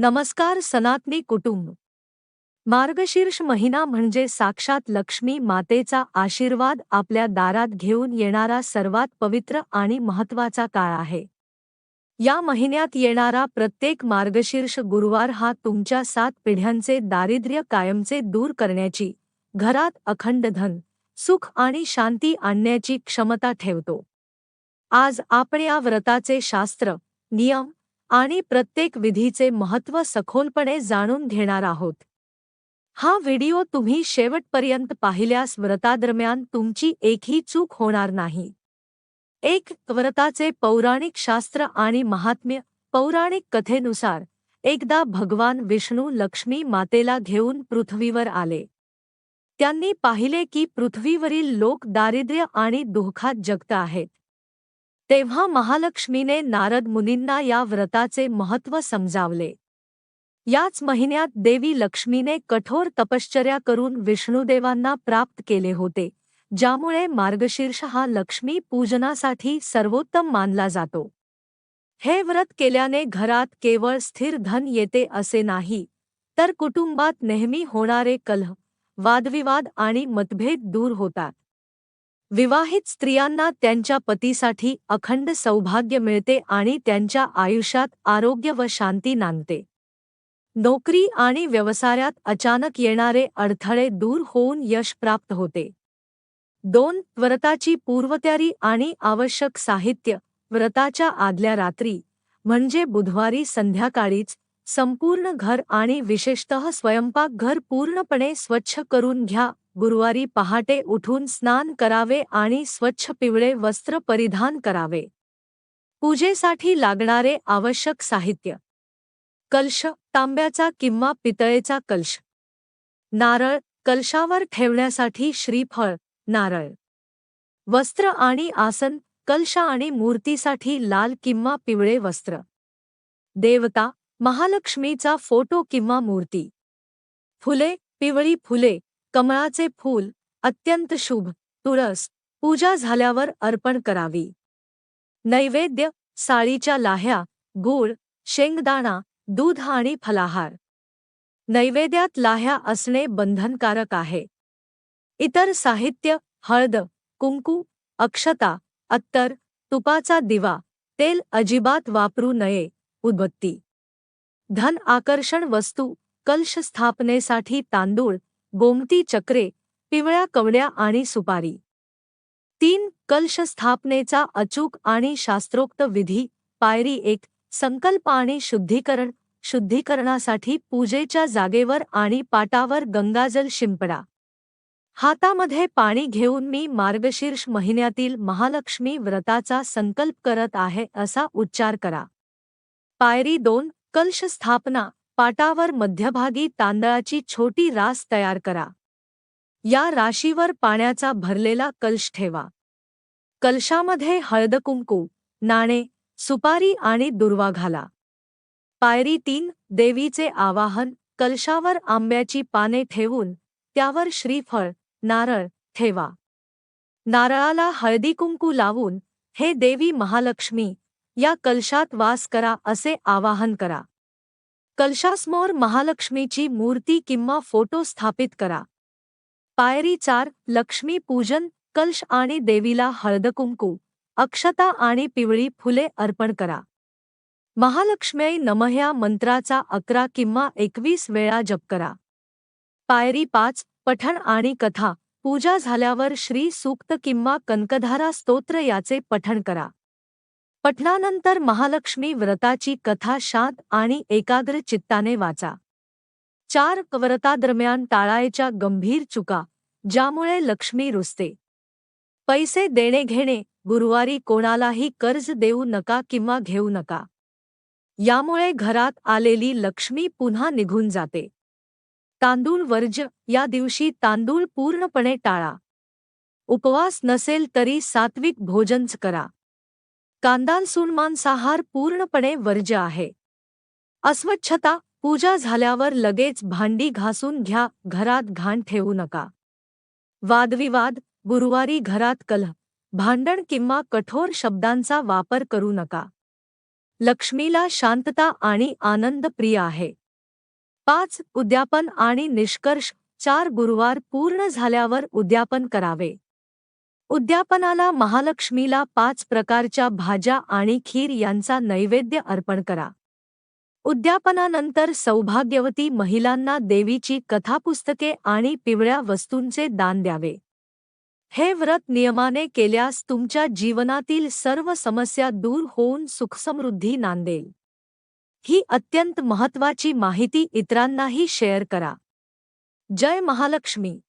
नमस्कार सनातनी कुटुंब. मार्गशीर्ष महिना म्हणजे साक्षात लक्ष्मी मातेचा आशीर्वाद आपल्या दारात घेऊन येणारा सर्वात पवित्र आणि महत्त्वाचा काळ आहे. या महिन्यात येणारा प्रत्येक मार्गशीर्ष गुरुवार हा तुमच्या सात पिढ्यांचे दारिद्र्य कायमचे दूर करण्याची घरात अखंड धन सुख आणि शांती आणण्याची क्षमता ठेवतो. आज आपण या व्रताचे शास्त्र नियम आणि प्रत्येक विधीचे महत्त्व सखोलपणे जाणून घेणार आहोत. हा व्हिडिओ तुम्ही शेवटपर्यंत पाहिल्यास व्रतादरम्यान तुमची एकही चूक होणार नाही. एक व्रताचे पौराणिक शास्त्र आणि महात्म्य पौराणिक कथेनुसार एकदा भगवान विष्णू लक्ष्मी मातेला घेऊन पृथ्वीवर आले. त्यांनी पाहिले की पृथ्वीवरील लोक दारिद्र्य आणि दुःखात जगत आहेत. तेव्हा महालक्ष्मीने नारद मुनींना या व्रताचे महत्त्व समजावले. याच महिन्यात देवी लक्ष्मीने कठोर तपश्चर्या करून विष्णुदेवांना प्राप्त केले होते ज्यामुळे मार्गशीर्ष हा लक्ष्मी पूजनासाठी सर्वोत्तम मानला जातो. हे व्रत केल्याने घरात केवळ स्थिर धन येते असे नाही तर कुटुंबात नेहमी होणारे कलह वादविवाद आणि मतभेद दूर होतात. विवाहित स्त्रियांना त्यांच्या पतीसाठी अखंड सौभाग्य मिळते आणि त्यांच्या आयुष्यात आरोग्य व शांती नांदते. नोकरी आणि व्यवसायात अचानक येणारे अडथळे दूर होऊन यश प्राप्त होते. दोन व्रताची पूर्वतयारी आणि आवश्यक साहित्य व्रताच्या आदल्या रात्री म्हणजे बुधवारी संध्याकाळीच संपूर्ण घर आणि विशेषतः स्वयंपाकघर पूर्णपणे स्वच्छ करून घ्या गुरुवारी पहाटे उठून स्नान करावे आणि स्वच्छ पिवळे वस्त्र परिधान करावे. पूजेसाठी लागणारे आवश्यक साहित्य. कलश तांब्याचा किंवा पितळेचा कलश. नारळ कलशावर ठेवण्यासाठी श्रीफळ नारळ. वस्त्र आणि आसन कलश आणि मूर्तीसाठी लाल किंवा पिवळे वस्त्र. देवता महालक्ष्मीचा फोटो किंवा मूर्ती. फुले पिवळी फुले कमळाचे फूल अत्यंत शुभ तुळस पूजा झाल्यावर अर्पण करावी. नैवेद्य साळीच्या लाह्या गूळ शेंगदाणा दूध आणि फलाहार. नैवेद्यात लाह्या असणे बंधनकारक आहे. इतर साहित्य हळद कुंकू अक्षता अत्तर तुपाचा दिवा तेल अजिबात वापरू नये उद्बत्ती. धन आकर्षण वस्तू कलश स्थापनेसाठी तांदूळ गोमती चक्रे पिवळ्या कवड्या आणि सुपारी. तीन कलश स्थापनेचा अचूक आणि शास्त्रोक्त विधी पायरी एक संकल्प आणि शुद्धीकरण शुद्धीकरणासाठी पूजेच्या जागेवर आणि पाटावर गंगाजल शिंपडा. हातामध्ये पाणी घेऊन मी मार्गशीर्ष महिन्यातील महालक्ष्मी व्रताचा संकल्प करत आहे असा उच्चार करा. पायरी दोन कलश स्थापना पाटावर मध्यभागी तांदळाची छोटी रास तयार करा. या राशीवर पाण्याचा भरलेला कलश ठेवा. कलशामध्ये हळदकुंकू नाणे सुपारी आणि दुर्वा घाला. पायरी तीन देवीचे आवाहन कलशावर आंब्याची पाने ठेवून त्यावर श्रीफळ नारळ ठेवा. नारळाला हळदीकुंकू लावून हे देवी महालक्ष्मी या कलशात वास करा असे आवाहन करा. कलशासमोर महालक्ष्मीची मूर्ती किंवा फोटो स्थापित करा. पायरी चार लक्ष्मी पूजन कलश आणि देवीला हळदकुंकू अक्षता आणि पिवळी फुले अर्पण करा. महालक्ष्मी नमह्या मंत्राचा अकरा किंवा एकवीस वेळा जप करा. पायरी पाच पठण आणि कथा पूजा झाल्यावर श्री सूक्त किंवा कनकधारा स्तोत्र याचे पठण करा. पठणानंतर महालक्ष्मी व्रताची कथा शांत आणि एकाग्र चित्ताने वाचा. चार व्रतादरम्यान टाळायच्या गंभीर चुका ज्यामुळे लक्ष्मी रुसते. पैसे देणे घेणे गुरुवारी कोणालाही कर्ज देऊ नका किंवा घेऊ नका. यामुळे घरात आलेली लक्ष्मी पुन्हा निघून जाते. तांदूळ वर्ज या दिवशी तांदूळ पूर्णपणे टाळा. उपवास नसेल तरी सात्विक भोजनच करा. कांदालसून मांसाहार पूर्णपणे वर्ज्य आहे. अस्वच्छता पूजा झाल्यावर लगेच भांडी घासून घ्या घरात घाण ठेवू नका. वादविवाद गुरुवारी घरात कलह भांडण किंवा कठोर शब्दांचा वापर करू नका. लक्ष्मीला शांतता आणि आनंद प्रिय आहे. पाच उद्यापन आणि निष्कर्ष चार गुरुवार पूर्ण झाल्यावर उद्यापन करावे. उद्यापनाला महालक्ष्मीला पाच प्रकारच्या भाज्या आणि खीर यांचा नैवेद्य अर्पण करा. उद्यापनानंतर सौभाग्यवती महिलांना देवीची कथापुस्तके आणि पिवळ्या वस्तूंचे दान द्यावे. हे व्रत नियमाने केल्यास तुमच्या जीवनातील सर्व समस्या दूर होऊन सुखसमृद्धी नांदेल. ही अत्यंत महत्वाची माहिती इतरांनाही शेअर करा. जय महालक्ष्मी!